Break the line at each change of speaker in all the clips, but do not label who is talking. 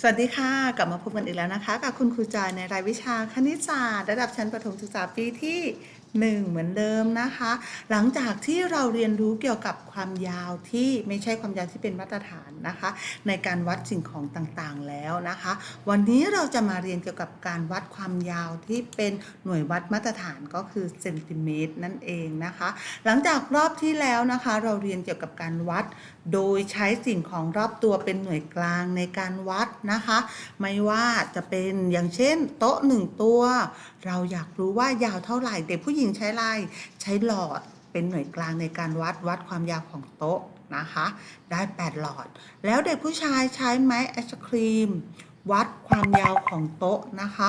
สวัสดีค่ะ กลับมาพบกันอีกแล้วนะคะ กับคุณครูจอยในรายวิชาคณิตศาสตร์ ระดับชั้นประถมศึกษาปีที่1 เหมือนเดิมนะคะ หลังจากที่เราเรียนรู้เกี่ยวกับความยาวที่ไม่ใช่ความยาวที่เป็นมาตรฐานนะคะ ในการวัดสิ่งของต่างๆแล้วนะคะ วันนี้เราจะมาเรียนเกี่ยวกับการวัดความยาวที่เป็นหน่วยวัดมาตรฐานก็คือเซนติเมตรนั่นเองนะคะ หลังจากรอบที่แล้วนะคะ เราเรียนเกี่ยวกับการวัด โดยใช้สิ่งของรอบตัวเป็นหน่วยกลางในการวัดนะคะ ไม่ว่าจะเป็นอย่างเช่น โต๊ะหนึ่งตัว เราอยากรู้ว่ายาวเท่าไหร่เด็กผู้หญิงใช้อะไรใช้หลอดเป็นหน่วยกลางในการวัดวัดความยาวของโต๊ะนะคะ ได้ 8 หลอด แล้วเด็กผู้ชายใช้ไม้ไอศครีม วัดความยาวของโต๊ะนะคะ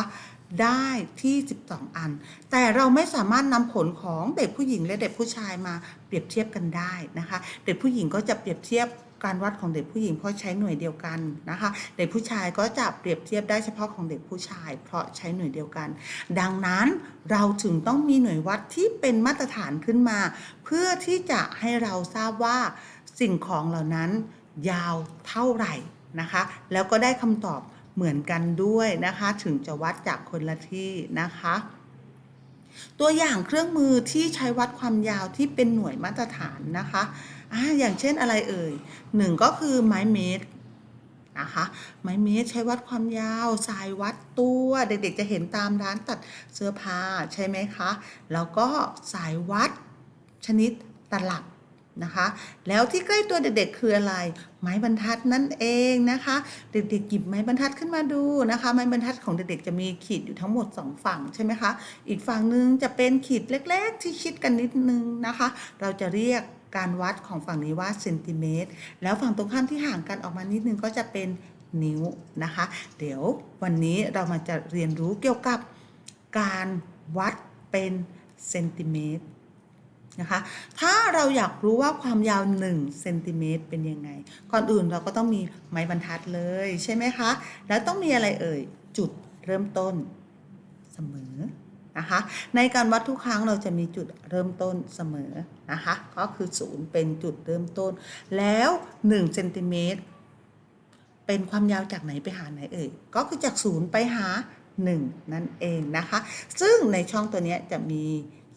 ได้ที่ 12 อัน แต่เราไม่สามารถนำผลของเด็กผู้หญิงและเด็กผู้ชายมาเปรียบเทียบกันได้นะคะ เด็กผู้หญิงก็จะเปรียบเทียบ การวัดของเด็กผู้หญิงเพราะใช้หน่วยเดียวกันนะคะ เด็กผู้ชายก็จะเปรียบเทียบได้เฉพาะของเด็กผู้ชาย เพราะใช้หน่วยเดียวกัน ดังนั้นเราถึงต้องมีหน่วยวัดที่เป็นมาตรฐานขึ้นมา เพื่อที่จะให้เราทราบว่าสิ่งของเหล่านั้นยาวเท่าไหร่นะคะ แล้วก็ได้คำตอบเหมือนกันด้วยนะคะ ถึงจะวัดจากคนละที่นะคะตัวอย่างเครื่องมือที่ใช้วัดความยาวที่เป็นหน่วยมาตรฐานนะคะ อ่าอย่างเช่นอะไรเอ่ยหนึ่งก็คือไม้เมตรนะคะไม้เมตรใช้วัดความยาวสายวัดตัวเด็กๆจะเห็นตามร้านตัดเสื้อผ้าใช่ไหมคะแล้วก็สายวัดชนิดตลับนะคะแล้วที่ใกล้ตัวเด็กๆคืออะไร ไม้บรรทัดนั่นเองนะคะ เด็กๆหยิบไม้บรรทัดขึ้นมาดูนะคะ ไม้บรรทัดของเด็กๆจะมีขีดอยู่ทั้งหมด 2 ฝั่งใช่ไหมคะอีกฝั่งหนึ่งจะเป็นขีดเล็ก ๆ ที่ชิดกันนิดนึงนะคะ เราจะเรียก การวัดของฝั่งนี้ว่าเซนติเมตร แล้วฝั่งตรงข้ามที่ห่างกันออกมานิดนึงก็จะเป็นนิ้วนะคะ เดี๋ยววันนี้เรามาจะเรียนรู้เกี่ยวกับการวัดเป็นเซนติเมตรนะคะ ถ้าเราอยากรู้ว่าความยาว1เซนติเมตรเป็นยังไง ก่อนอื่นเราก็ต้องมีไม้บรรทัดเลยใช่ไหมคะ แล้วต้องมีอะไรเอ่ย จุดเริ่มต้นเสมอ นะคะ ในการวัดทุกครั้งเราจะมีจุดเริ่มต้นเสมอนะคะ ก็คือ 0 เป็นจุดเริ่มต้น แล้ว1เซนติเมตรเป็นความยาวจากไหนไปหาไหนเอ่ย ก็คือจาก 0 ไปหา 1 นั่นเองนะคะ ซึ่งในช่องตัวนี้จะมี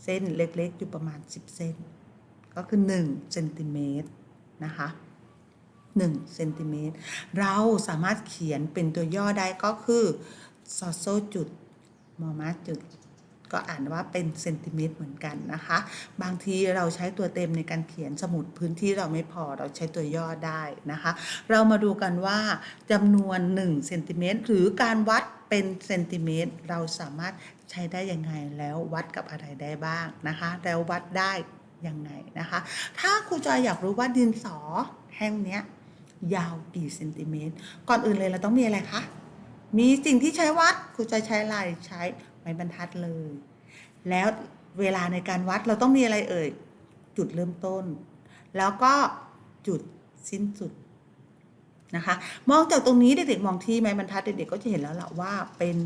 เส้นเล็กๆอยู่ประมาณ 10 เส้น ก็คือ1เซนติเมตรนะคะ1เซนติเมตรเราสามารถเขียนเป็นตัวย่อได้ก็คือซอโซจุดมอมาจุด ก็อ่านว่าเป็นเซนติเมตรเหมือนกันนะคะ บางทีเราใช้ตัวเต็มในการเขียนสมุดพื้นที่เราไม่พอเราใช้ตัวย่อได้นะคะ เรามาดูกันว่าจำนวน1เซนติเมตรหรือการวัดเป็นเซนติเมตรเราสามารถใช้ได้ยังไงแล้ววัดกับอะไรได้บ้างนะคะ แล้ววัดได้ยังไงนะคะ ถ้าครูจอยอยากรู้ว่าดินสอแห้งเนี้ยยาวกี่เซนติเมตร ก่อนอื่นเลยเราต้องมีอะไรคะ มีสิ่งที่ใช้วัดครูจอยใช้อะไรใช้ ไม้บรรทัดเลย แล้วเวลาในการวัดเราต้องมีอะไรเอ่ย จุดเริ่มต้น แล้วก็จุดสิ้นสุดนะคะ มองจากตรงนี้เด็กๆมองที่ไม้บรรทัดเด็กๆก็จะเห็นแล้วล่ะว่าเป็น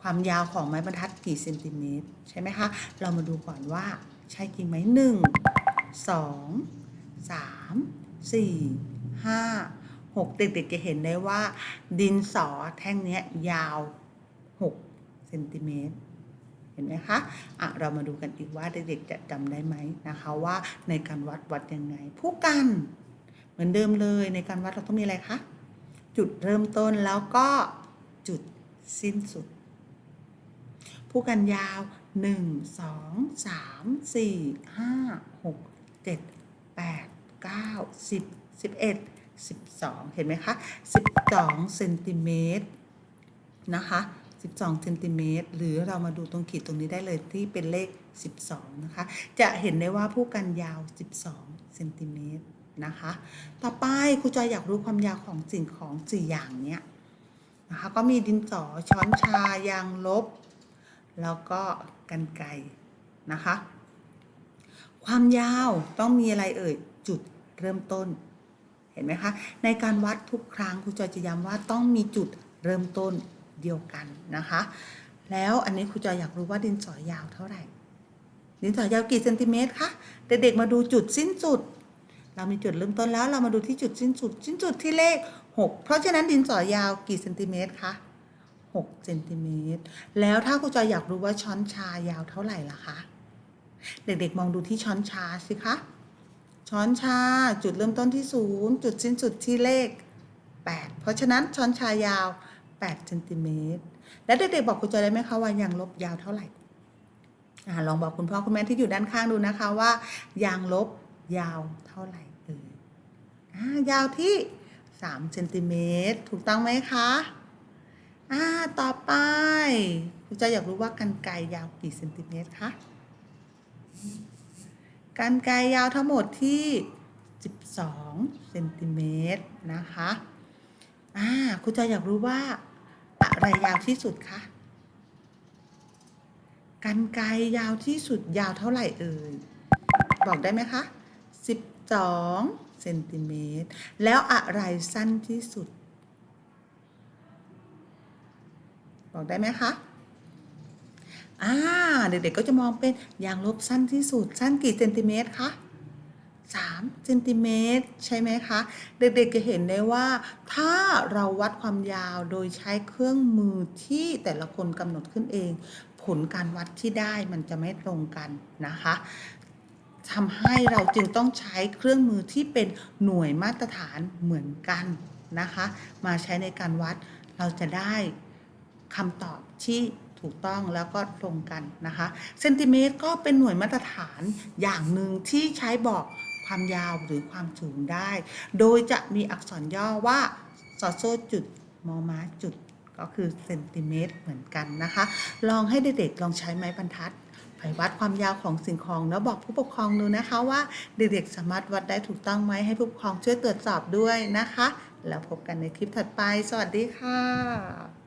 ความยาวของไม้บรรทัดกี่เซนติเมตรใช่ไหมคะ เรามาดูก่อนว่าใช่จริงไหมหนึ่งสองสามสี่ห้าหกเด็กๆจะเห็นได้ว่า ดินสอแท่งนี้ยยาวหก เซนติเมตรเห็นไหมคะอะเรามาดูกันอีกว่าเด็กๆจะจำได้ไหมนะคะว่าในการวัดวัดยังไง ผู้กัน เหมือนเดิมเลยในการวัดเราต้องมีอะไรคะจุดเริ่มต้นแล้วก็จุดสิ้นสุด ผู้กันยาว 1 2 3 4 5 6 7 8 9 10 11 12 เห็นไหมคะ 12เซนติเมตรนะคะ 12เซนติเมตรหรือเรามาดูตรงขีดตรงนี้ได้เลยที่เป็นเลข 12 นะคะ จะเห็นได้ว่าผู้กันยาว 12เซนติเมตรนะคะ ต่อไปครูจอยอยากรู้ความยาวของสิ่งของสี่อย่างเนี้ยนะคะก็มีดินสอช้อนชายางลบ แล้วก็กันไกนะคะ ความยาวต้องมีอะไรเอ่ยจุดเริ่มต้น เห็นไหมคะ ในการวัดทุกครั้งครูจอยจะย้ำว่าต้องมีจุดเริ่มต้น เดียวกันนะคะ แล้วอันนี้ครูจอยอยากรู้ว่าดินสอยาวเท่าไหร่ ดินสอยาวกี่เซนติเมตรคะเด็กๆมาดูจุดสิ้นสุด เรามีจุดเริ่มต้นแล้วเรามาดูที่จุดสิ้นสุด สิ้นสุดที่เลข 6 เพราะฉะนั้นดินสอยาวกี่เซนติเมตรคะ6เซนติเมตรแล้วถ้าครูจอยอยากรู้ว่าช้อนชายาวเท่าไหร่ล่ะคะ เด็กๆมองดูที่ช้อนชาสิคะ ช้อนชาจุดเริ่มต้นที่ 0 จุดสิ้นสุดที่เลข 8 เพราะฉะนั้นช้อนชายาว 8เซนติเมตรแล้วเด็กๆบอกครูจอยได้ไหมคะว่ายางลบยาวเท่าไหร่อ่าลองบอกคุณพ่อคุณแม่ที่อยู่ด้านข้างดูนะคะว่ายางลบยาวเท่าไหร่เอ่ยอ่ายาวที่3เซนติเมตรถูกต้องไหมคะอ่าต่อไปครูจอยอยากรู้ว่ากันไกยาวกี่เซนติเมตรคะกันไกยาวทั้งหมดที่ 12เซนติเมตรนะคะอ่าครูจอยอยากรู้ว่า อะไรยาวที่สุดคะกันไกยาวที่สุดยาวเท่าไหร่เอ่ย บอกได้ไหมคะ12เซนติเมตร แล้วอะไรสั้นที่สุด บอกได้ไหมคะอ่าเด็กๆก็จะมองเป็นยางลบสั้นที่สุด สั้นกี่เซนติเมตรคะ 3เซนติเมตรใช่ไหมคะ เด็กๆจะเห็นได้ว่า ถ้าเราวัดความยาวโดยใช้เครื่องมือที่แต่ละคนกำหนดขึ้นเอง ผลการวัดที่ได้มันจะไม่ตรงกันนะคะทำให้เราจึงต้องใช้เครื่องมือที่เป็นหน่วยมาตรฐานเหมือนกันนะคะ มาใช้ในการวัดเราจะได้คำตอบที่ถูกต้องแล้วก็ตรงกันนะคะ เซนติเมตรก็เป็นหน่วยมาตรฐานอย่างหนึ่งที่ใช้บอก ความยาวหรือความสูงได้ โดยจะมีอักษรย่อว่าซอโซจุดมอม้าจุดก็คือเซนติเมตรเหมือนกันนะคะ ลองให้เด็กๆลองใช้ไม้บรรทัดไปวัดความยาวของสิ่งของแล้วบอกผู้ปกครองดูนะคะว่าเด็กๆสามารถวัดได้ถูกต้องไหมให้ผู้ปกครองช่วยตรวจสอบด้วยนะคะ แล้วพบกันในคลิปถัดไป สวัสดีค่ะ